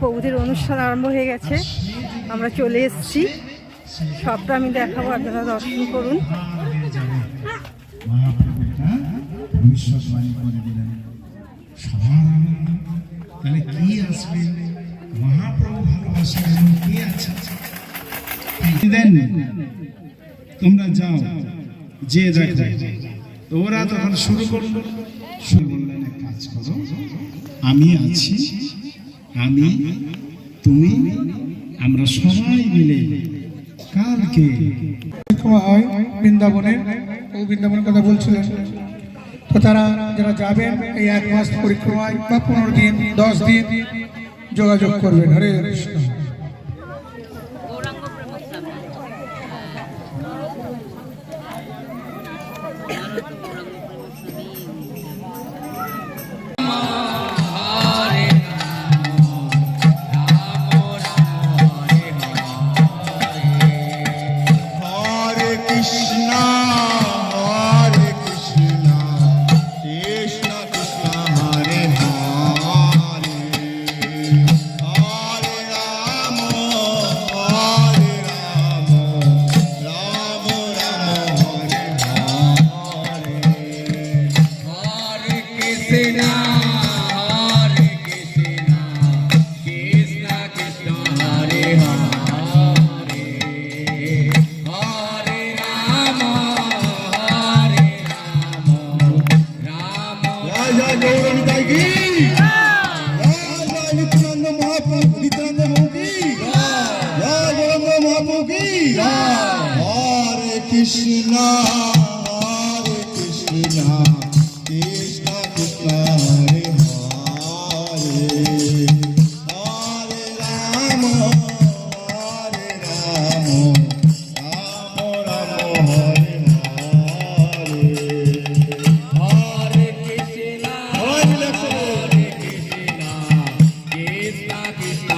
বৌদির অনুষ্ঠান আরম্ভ হয়ে গেছে। আমরা চলে এসেছি। সবটা আমি দেখাবো, আপনারা দর্শন করুন। তোমরা যাও, যে ওরা তখন শুরু করল। শুরু বললেন কাজ করো। আমি আছি। আমি, তুমি, আমরা সবাই মিলে কালকে হয় বৃন্দাবনের ও বৃন্দাবনের কথা বলছিলেন। তো তারা যারা যাবেন, এই এক মাস পরিক্রমায় বা পনেরো দিন, দশ দিন যোগাযোগ করবেন। হরে Krishna. Krishna, Krishna Krishna, Hare Hare, Hare Rama, Hare Rama, Rama Rama, Hare Hare. Hare Krishna,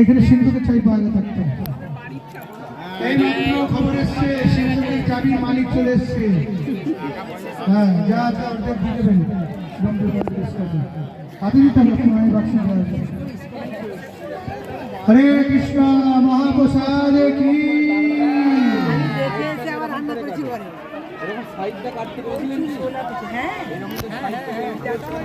এখানে সিন্ধুকে চাই পাওয়া থাকতো। এই খবর এসছে সিন্ধুকের চাবির মালিক চলে এসছে। হ্যাঁ যা আছে অর্ধেক দিয়ে দেবেন। বন্ধু বান্ধবের সাথে। হাতে দিতে হবে বাক্স হরে কৃষ্ণ মহাপ্রসাদ কি? দেখে এসে আবার রান্না করেছি ঘরে হ্যাঁ দেখা